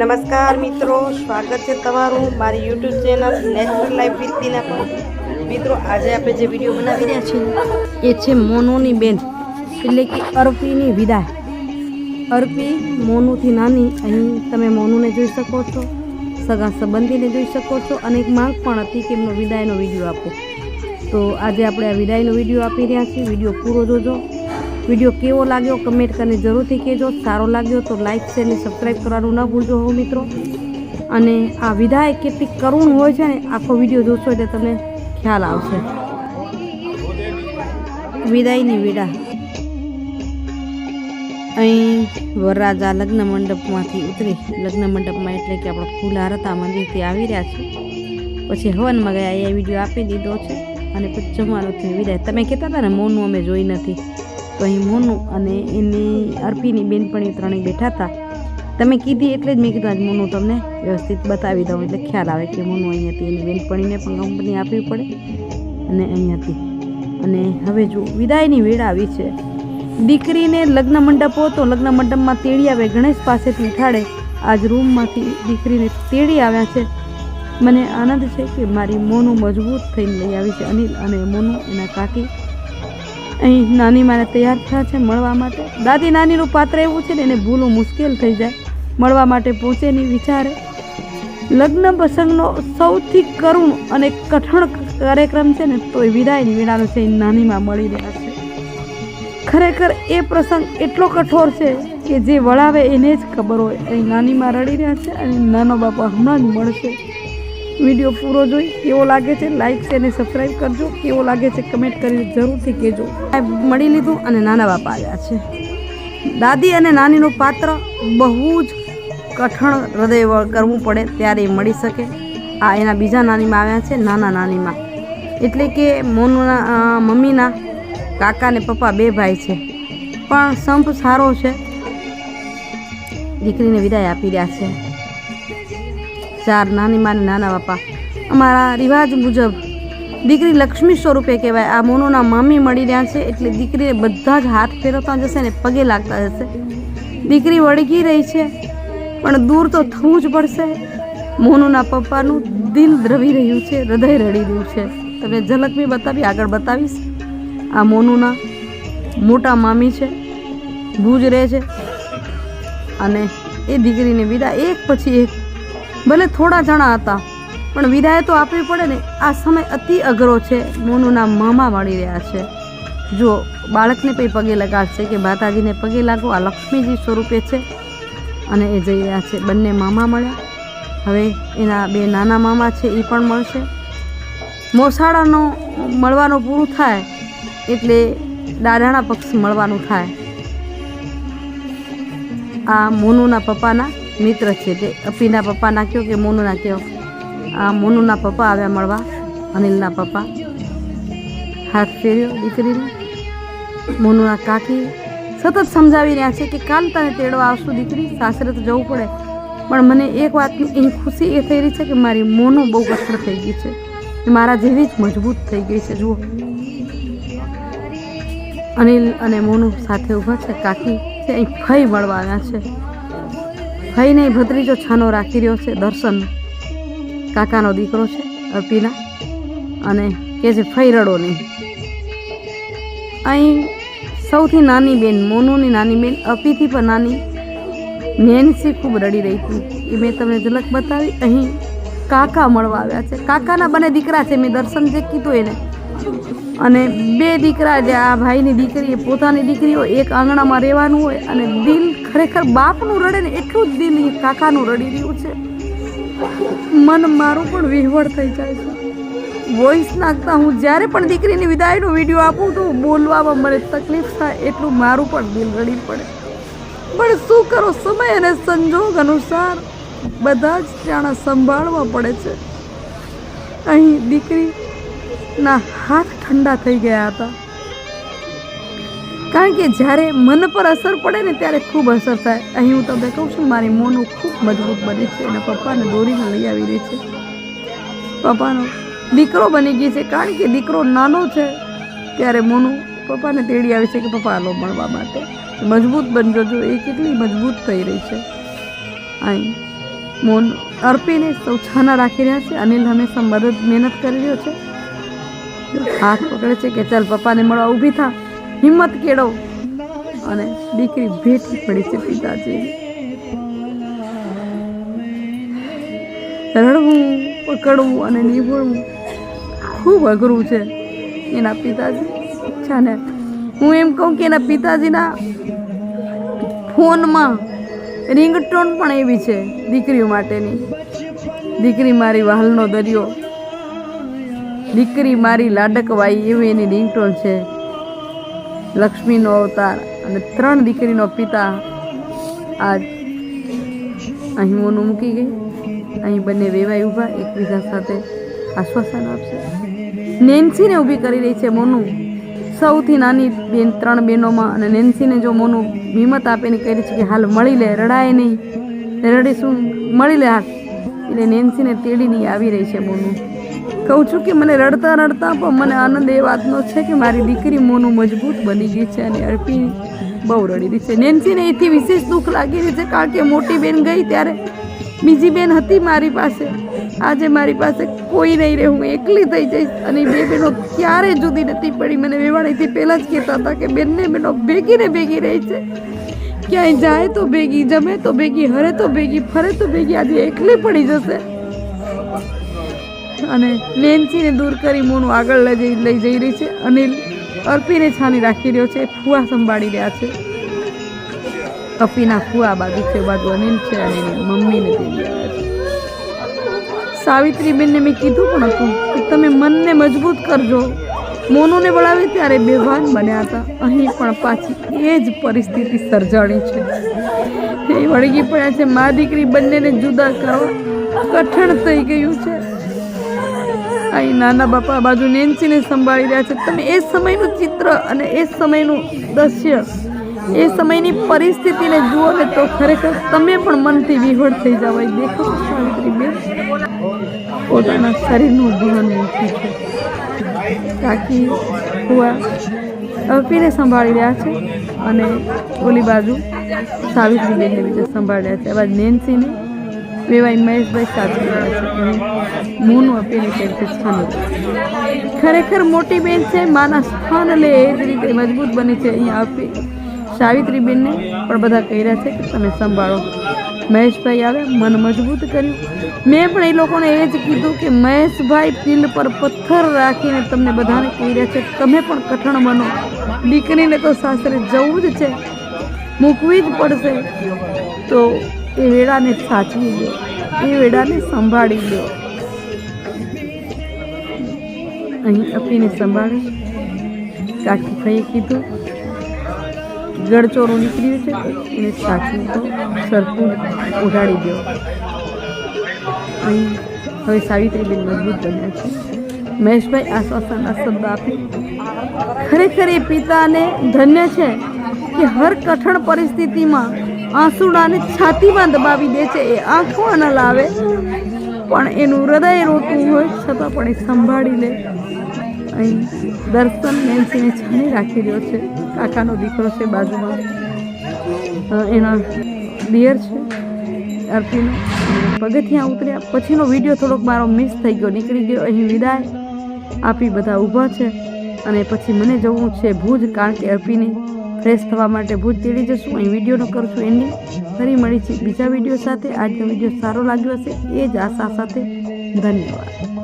નમસ્કાર મિત્રો, સ્વાગત છે તમારું મારી YouTube channel natural life with Tina પર. મિત્રો, આજે આપણે જે વીડિયો બનાવી રહ્યા છીએ એ છે મોનોની બેન, એટલે કે અર્પીની વિદાય. અર્પી મોનુથી નાની, અહીં તમે મોનુને જોઈ શકો છો, સગા સંબંધીને જોઈ શકો છો, અને એક માંગ પણ હતી કે એમનો વિદાયનો વીડિયો આપો. તો આજે આપણે આ વિદાયનો વીડિયો આપી રહ્યા છીએ. વીડિયો પૂરો જોજો. વીડિયો કેવો લાગ્યો કમેન્ટ કરીને જરૂરથી કહેજો. સારો લાગ્યો તો લાઇક શેર અને સબસ્ક્રાઈબ કરવાનું ન ભૂલજો હો મિત્રો. અને આ વિદાય કેટલી કરુણ હોય છે ને, આખો વીડિયો જોશો એટલે તમને ખ્યાલ આવશે. વિદાયની વિડા. અહીં વરરાજા લગ્ન મંડપમાંથી ઉતરી. લગ્ન મંડપમાં એટલે કે આપણો ફૂલહારતા મંદિરથી આવી રહ્યા છે. પછી હવનમાં ગયા, એ વીડિયો આપી દીધો છે. અને પછી જમવાનું વિદાય. તમે કહેતા હતા ને, મૌનું અમે જોઈ નથી. તો અહીં મોનું અને એની અર્પીની બેનપણી ત્રણેય બેઠા હતા. તમે કીધી એટલે જ મેં કીધું આજ મોનું તમને વ્યવસ્થિત બતાવી દઉં. એટલે ખ્યાલ આવે કે મોનું અહીં હતી, એની બેનપણીને પણ કંપની આપવી પડે અને અહીં હતી. અને હવે જો વિદાયની વેળ આવી છે. દીકરીને લગ્ન મંડપ હતો, લગ્ન મંડપમાં તેડી આવે ગણેશ પાસેથી ઉઠાડે. આજ રૂમમાંથી દીકરીને તેડી આવ્યા છે. મને આનંદ છે કે મારી મોનું મજબૂત થઈને લઈ આવી છે અનિલ અને મોનું એના કાકી. અહીં નાની માને તૈયાર થયા છે મળવા માટે. દાદી, નાનીનું પાત્ર એવું છે ને, એને ભૂલવું મુશ્કેલ થઈ જાય. મળવા માટે પહોંચે નહીં વિચારે. લગ્ન પ્રસંગનો સૌથી કરુણ અને કઠણ કાર્યક્રમ છે ને તો એ વિદાયની વેળાનો છે, એ નાનીમાં મળી રહ્યા છે. ખરેખર એ પ્રસંગ એટલો કઠોર છે કે જે વળાવે એને જ ખબર હોય. અહીં નાનીમાં રડી રહ્યા છે અને નાનો બાપા હમણાં જ મળશે. વીડિયો પૂરો જોઈ કેવો લાગે છે લાઇક છે અને સબસ્ક્રાઈબ કરજો. કેવો લાગે છે કમેન્ટ કરીને જરૂરથી કહેજો. મળી લીધું અને નાના બાપા આવ્યા છે. દાદી અને નાનીનું પાત્ર બહુ જ કઠણ હૃદય કરવું પડે, ત્યારે એ મળી શકે. આ એના બીજા નાનીમાં આવ્યા છે, નાના નાનીમાં. એટલે કે મોનુના મમ્મીના કાકા ને પપ્પા બે ભાઈ છે. પણ સંપ સારો છે. દીકરીને વિદાય આપી રહ્યા છે. ચાર નાની માની નાના બાપા. અમારા રિવાજ મુજબ દીકરી લક્ષ્મી સ્વરૂપે કહેવાય. આ મોનુના મામી મળી રહ્યા છે એટલે દીકરીને બધા જ હાથ ફેરવતા જશે ને પગે લાગતા જશે. દીકરી વળગી રહી છે, પણ દૂર તો થવું જ પડશે. મોનુના પપ્પાનું દિલ દ્રવી રહ્યું છે, હૃદય રડી રહ્યું છે. તમને ઝલક બી બતાવી, આગળ બતાવીશ. આ મોનુના મોટા મામી છે, ભૂજ રહે છે. અને એ દીકરીને વિદા એક પછી એક ભલે થોડા જણા હતા, પણ વિદાય તો આપવી પડે ને. આ સમય અતિ અઘરો છે, મોનુના મામા મળી રહ્યા છે. જો બાળકને પછી પગે લગાડશે કે માતાજીને પગે લાગો આ લક્ષ્મીજી સ્વરૂપે છે અને એ જઈ રહ્યા છે. બંને મામા મળ્યા. હવે એના બે નાના મામા છે એ પણ મળશે. મોસાળાનો મળવાનું પૂરું થાય એટલે દાદાણા પક્ષ મળવાનું થાય. આ મોનુના પપ્પાના મિત્ર છે તે. અપીના પપ્પાના નાખ્યો કે મોનુના નાખ્યો? આ મોનુના પપ્પા આવ્યા મળવા, અનિલના પપ્પા. હાથ ફેર્યો દીકરીને. મોનુના કાકી સતત સમજાવી રહ્યા છે કે કાલ તને તેડવા આવશું દીકરી, સાસરે તો જવું પડે. પણ મને એક વાતની એની ખુશી એ થઈ રહી છે કે મારી મોનો બહુ કસર થઈ ગઈ છે. મારા જેવી જ મજબૂત થઈ ગઈ છે, જુઓ. અનિલ અને મોનુ સાથે ઊભા છે. કાકી છે, અહીં ફઈ મળવા આવ્યા છે. ફઈ નહીં ભત્રીજો છાનો રાખી રહ્યો છે, દર્શન કાકાનો દીકરો છે, અર્પીના. અને કે છે ફઈ રડો નહીં અહીં સૌથી નાની બેન, મોનુની નાની બેન અપીથી પણ નાની નેન્સી ખૂબ રડી રહી હતી. એ મેં તમને ઝલક બતાવી, અહીં કાકા મળવા આવ્યા છે. કાકાના બંને દીકરા છે, મેં દર્શન જે કીધું એને. અને બે દીકરા જે આ ભાઈની દીકરી પોતાની દીકરી હોય એક આંગણામાં રહેવાનું હોય અને દિલ ખરેખર બાપનું રડે ને એટલું જ દિલ કાકાનું રડી રહ્યું છે. મન મારું પણ વિહવળ થઈ જાય છે. વોઇસ નાખતા હું જ્યારે પણ દીકરીની વિદાયનો વીડિયો આપું તો બોલવામાં મને તકલીફ થાય એટલું મારું પણ દિલ રડી પડે. પણ શું કરો સમય અને સંજોગ અનુસાર બધા જ ત્યાણા સંભાળવા પડે છે. અહીં દીકરીના હાથ ઠંડા થઈ ગયા હતા. કારણ કે જ્યારે મન પર અસર પડે ને ત્યારે ખૂબ અસર થાય. અહીં હું તમને કહું છું, મારી મોનું ખૂબ મજબૂત બની છે અને પપ્પાને દોરીને લઈ આવી રહી છે. પપ્પાનો દીકરો બની ગઈ છે. કારણ કે દીકરો નાનો છે, ત્યારે મોનું પપ્પાને તેડી આવી છે કે પપ્પા આલો મળવા માટે. મજબૂત બનજો જો, એ કેટલી મજબૂત થઈ રહી છે. અહીં મોન અર્પીને સૌ છાના રાખી રહ્યા છે. અનિલ હંમેશા મદદ, મહેનત કરી રહ્યો છે. હાથ પકડે છે કે ચાલ પપ્પાને મળવા ઊભી થા. હિંમત કેળવ. અને દીકરી ભેટી પડી છે પિતાજી. રડવું, પકડવું અને નિભળવું ખૂબ અઘરું છે એના પિતાજી. છે ને હું એમ કહું કે એના પિતાજીના ફોનમાં રિંગટોન પણ એવી છે દીકરીઓ માટેની. દીકરી મારી વહાલનો દરિયો, દીકરી મારી લાડકવાઈ એવી એની રિંગટોન છે. લક્ષ્મીનો અવતાર અને ત્રણ દીકરીનો પિતા આ અહીં મોનું મૂકી ગઈ. અહીં બંને વેવાઈ ઊભા, એકબીજા સાથે આશ્વાસન આપશે. નેન્સીને ઊભી કરી રહી છે મોનું. સૌથી નાની બેન, ત્રણ બહેનોમાં અને નેન્સીને જો મોનું હિંમત આપીને કરી છે કે હાલ મળી લે, રડાય નહીં, રડીશું, મળી લે હાલ. એટલે નેન્સીને તેડીની આવી રહી છે મોનું. કહું છું કે મને રડતા રડતા પણ મને આનંદ એ વાતનો છે કે મારી દીકરી મોનું મજબૂત બની ગઈ છે અને અર્પી બહુ રડી રહી છે. નેન્સીને એથી વિશેષ દુઃખ લાગી રહ્યું છે કારણ કે મોટી બેન ગઈ ત્યારે બીજી બેન હતી મારી પાસે. આજે મારી પાસે કોઈ નહીં રહે, હું એકલી થઈ જઈશ અને બે બહેનો ક્યારે જુદી નથી પડી. મને વેવાણીથી પહેલાં જ કહેતા હતા કે બેનને બહેનો ભેગી ને ભેગી રહી છે. ક્યાંય જાય તો ભેગી, જમે તો ભેગી, હરે તો ભેગી, ફરે તો ભેગી, આજે એકલી પડી જશે. અને નેન્સીને દૂર કરી મોનું આગળ લઈ લઈ જઈ રહી છે. અનિલ અર્પીને છાની રાખી રહ્યો છે. ફુવા સંભાળી રહ્યા છે. અપીના ફુવા બાજુ છે બાજુ અનિલ છે અને મમ્મીને આવ્યા છે. સાવિત્રીબેનને મેં કીધું પણ હતું કે તમે મનને મજબૂત કરજો. મોનુને બોલાવે ત્યારે બેભાન બન્યા હતા. અહીં પણ પાછી એ જ પરિસ્થિતિ સર્જાણી છે. એ વળગી પડ્યા છે. મા દીકરી બંનેને જુદા કરવા કઠણ થઈ ગયું છે. અહીં નાના બાપા બાજુ નેન્સીને સંભાળી રહ્યા છે. તમે એ સમયનું ચિત્ર અને એ સમયનું દ્રશ્ય, એ સમયની પરિસ્થિતિને જુઓ ને તો ખરેખર તમે પણ મનથી વિહોળ થઈ જાવ દેખો છો સાવિત્રી બેન. પોતાના શરીરનું ભાન મૂક્યું છે. કાકી ફુવા અલ્પીને સંભાળી રહ્યા છે અને ઓલી બાજુ સાવિત્રી બેનને બીજે સંભાળી રહ્યા છે. આ બાજુ નેન્સીને વેવાઈ મહેશભાઈ સાચવી અને આપીને છે છાનું ખરેખર મોટી બેન છે, માના સ્થાન લે એ જ રીતે મજબૂત બની છે. અહીંયા આપી સાવિત્રી બેનને પણ બધા રહ્યા છે કે તમે સંભાળો. મહેશભાઈ આવે મન મજબૂત કર્યું. મેં પણ એ લોકોને એ જ કીધું કે મહેશભાઈ દિલ પર પથ્થર રાખીને તમને બધાને કહી રહ્યા છે. તમે પણ કઠણ બનો. દીકરીને તો સાસરે જવું જ છે. મૂકવી જ પડશે. તો એ વેળાને સાચવી લો. એ વેળાને સંભાળી લો. અહીં અપીને સંભાળી. કાકી ભાઈએ કીધું, ગળચોરો નીકળ્યું છે એને સાચવી દો. સરખું ઉડાડી દો. અહીં હવે સાવિત્રીબેન મજબૂત બન્યા છે. મહેશભાઈ આશ્વાસનના શબ્દ આપી. ખરેખર એ પિતાને ધન્ય છે કે હર કઠણ પરિસ્થિતિમાં આંસુડાને છાતીમાં દબાવી દે છે, એ આંખો ન લાવે. પણ એનું હૃદય રોતું હોય, છતાં પણ એ સંભાળી લે. અહીં દર્શન નેન્સીને છાની રાખી રહ્યો છે. કાકાનો દીકરો છે બાજુમાં. એના દિયર છે અર્પીનો પગથિયાં ઉતર્યા. પછીનો વીડિયો થોડોક મારો મિસ થઈ ગયો. નીકળી ગયો. અહીં વિદાય આપી બધા ઊભા છે. અને પછી મને જવું છે ભુજ, કારણ કે અર્પીને ફ્રેશ થવા માટે ભૂજ તેડી જશું. અહીં વિડીયોનો કરશું એન્ડિંગ ફરી મળી છે બીજા વીડિયો સાથે. આજનો વીડિયો સારો લાગ્યો હશે. એ જ આશા સાથે ધન્યવાદ.